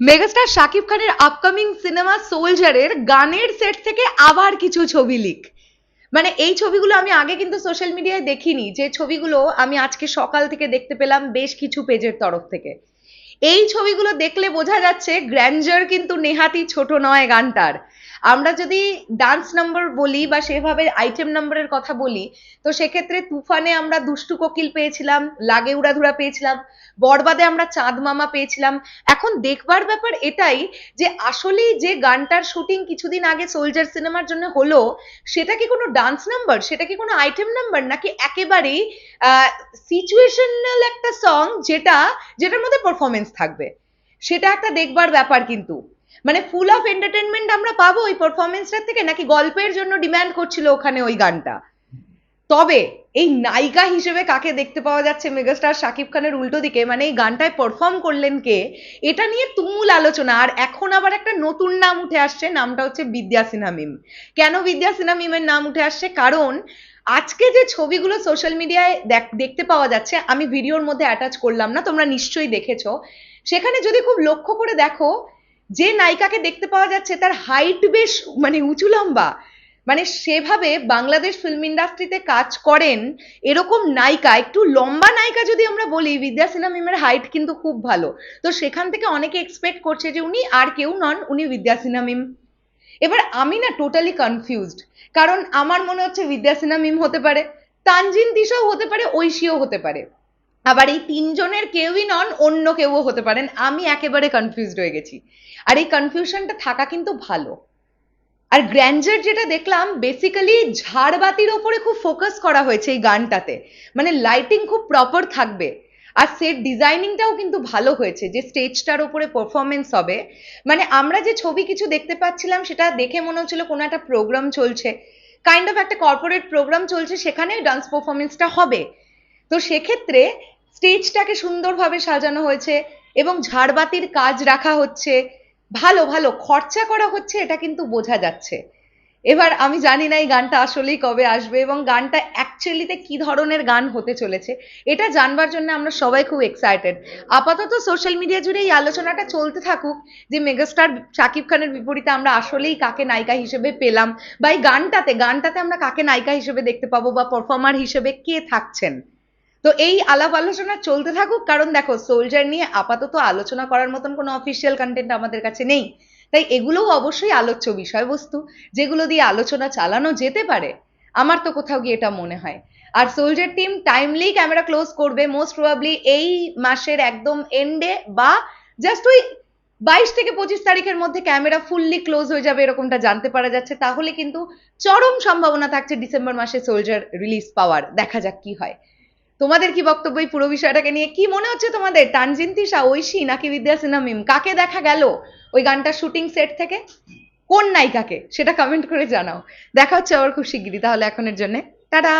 Megastar Shakib খানের upcoming cinema সোলজারের গানের set থেকে আবার কিছু ছবি লিক মানে এই ছবিগুলো আমি আগে কিন্তু সোশ্যাল মিডিয়ায় দেখিনি। যে ছবিগুলো আমি আজকে সকাল থেকে দেখতে পেলাম বেশ কিছু পেজের তরফ থেকে। এই ছবিগুলো দেখলে বোঝা যাচ্ছে গ্র্যান্ডার কিন্তু নেহাতি ছোট নয় গানটার। আমরা যদি ডান্স নাম্বার বলি বা সেভাবে আইটেম নাম্বারের কথা বলি, তো সেক্ষেত্রে তুফানে আমরা দুষ্টু কোকিল পেয়েছিলাম, লাগে উড়াধুরা পেয়েছিলাম, বরবাদে আমরা চাঁদ মামা পেয়েছিলাম। এখন দেখবার ব্যাপার এটাই যে আসলেই যে গানটার শুটিং কিছুদিন আগে সোলজার সিনেমার জন্য হলো, সেটা কি কোনো ডান্স নাম্বার, সেটা কি কোনো আইটেম নাম্বার, নাকি একেবারেই সিচুয়েশনাল একটা সং যেটা, যেটার মধ্যে পারফরমেন্স থাকবে। সেটা একটা দেখবার ব্যাপার কিন্তু। মানে ফুল অফ এন্টারটেনমেন্ট আমরা পাবো ওই পারফরমেন্সটার থেকে, নাকি গল্পের জন্য ডিমান্ড করছিল ওখানে ওই গানটা? তবে এই নায়িকা হিসেবে কাকে দেখতে পাওয়া যাচ্ছে মেগাস্টার শাকিব খানের উল্টো দিকে মানে এই গানটায় পারফর্ম করলেন কে, এটা নিয়ে তুমুল আলোচনা। আর এখন আবার একটা নতুন নাম উঠে আসছে, নামটা হচ্ছে বিদ্যা সিনহা মিম। কেন বিদ্যা সিনহা মিমের নাম উঠে আসছে? কারণ আজকে যে ছবিগুলো সোশ্যাল মিডিয়ায় দেখতে পাওয়া যাচ্ছে, আমি ভিডিওর মধ্যে অ্যাটাচ করলাম না, তোমরা নিশ্চয়ই দেখেছ। সেখানে যদি খুব লক্ষ্য করে দেখো, যে নায়িকাকে দেখতে পাওয়া যাচ্ছে, তার হাইট বেশ মানে উঁচু লম্বা। মানে সেভাবে বাংলাদেশ ফিল্ম ইন্ডাস্ট্রিতে কাজ করেন এরকম নায়িকা, একটু লম্বা নায়িকা যদি আমরা বলি, বিদ্যা সিনহা মিমের হাইট কিন্তু খুব ভালো। তো সেখান থেকে অনেকে এক্সপেক্ট করছে যে উনি আর কেউ নন, উনি বিদ্যা সিনহা মিম এবার আমি না টোটালি কনফিউজড কারণ আমার মনে হচ্ছে বিদ্যা সিনহা মিম হতে পারে, তানজিন তিশাও হতে পারে, ঐশীও হতে পারে। আবার এই তিনজনের কেউই নন, অন্য কেউও হতে পারেন, আমি একেবারে কনফিউজড হয়ে গেছি। আর এই কনফিউশনটা থাকা কিন্তু ভালো। আর গ্র্যান্ডার যেটা দেখলাম বেসিক্যালি ঝাড়বাতির ওপরে খুব ফোকাস করা হয়েছে এই গানটাতে। মানে লাইটিং খুব প্রপার থাকবে। আর সেট ডিজাইনিংটাও কিন্তু ভালো হয়েছে, যে স্টেজটার ওপরে পারফরমেন্স হবে। মানে আমরা যে ছবি কিছু দেখতে পাচ্ছিলাম, সেটা দেখে মনে হচ্ছিল কোনো একটা প্রোগ্রাম চলছে। কাইন্ড অফ একটা কর্পোরেট প্রোগ্রাম চলছে সেখানে ডান্স পারফরমেন্সটা হবে। তো সেক্ষেত্রে স্টেজটাকে সুন্দরভাবে সাজানো হয়েছে এবং ঝাড়বাতির কাজ রাখা হচ্ছে। ভালো ভালো, খরচা করা হচ্ছে, এটা কিন্তু বোঝা যাচ্ছে। এবার আমি জানি না এই গানটা আসলেই কবে আসবে এবং গানটা অ্যাকচুয়ালিতে কি ধরনের গান হতে চলেছে, এটা জানবার জন্য আমরা সবাই খুব এক্সাইটেড আপাতত সোশ্যাল মিডিয়া জুড়ে এই আলোচনাটা চলতে থাকুক যে মেগাস্টার শাকিব খানের বিপরীতে আমরা আসলেই কাকে নায়িকা হিসেবে পেলাম বা এই গানটাতে গানটাতে আমরা কাকে নায়িকা হিসেবে দেখতে পাবো বা পারফর্মার হিসেবে কে থাকছেন? তো এই আলাপ আলোচনা চলতে থাকুক, কারণ দেখো সোলজার নিয়ে আপাতত আলোচনা করার মতন কোনো অফিসিয়াল কন্টেন্ট আমাদের কাছে নেই। তাই এগুলোও অবশ্যই আলোচ্য বিষয়বস্তু, যেগুলো দিয়ে আলোচনা চালানো যেতে পারে। আমার তো কোথাও গিয়ে এটা মনে হয়। আর soldier team timely camera close করবে মোস্ট প্রবাবলি এই মাসের একদম এন্ডে বা জাস্ট ওই বাইশ থেকে পঁচিশ তারিখের মধ্যে ক্যামেরা ফুললি ক্লোজ হয়ে যাবে এরকমটা জানতে পারা যাচ্ছে। তাহলে কিন্তু চরম সম্ভাবনা থাকছে ডিসেম্বর মাসে সোলজার রিলিজ পাওয়ার। দেখা যাক কি হয়। তোমাদের কি বক্তব্য এই পুরো বিষয়টাকে নিয়ে? কি মনে হচ্ছে তোমাদের? তানজিন তিশা ঐশী নাকি বিদ্যা সিনহা মিম? কাকে দেখা গেল ওই গানটা শুটিং সেট থেকে? কোন নায়িকাকে? সেটা কমেন্ট করে জানাও। দেখা হচ্ছে আবার খুব শিগগিরই, তাহলে এখনের জন্যে। টাটা!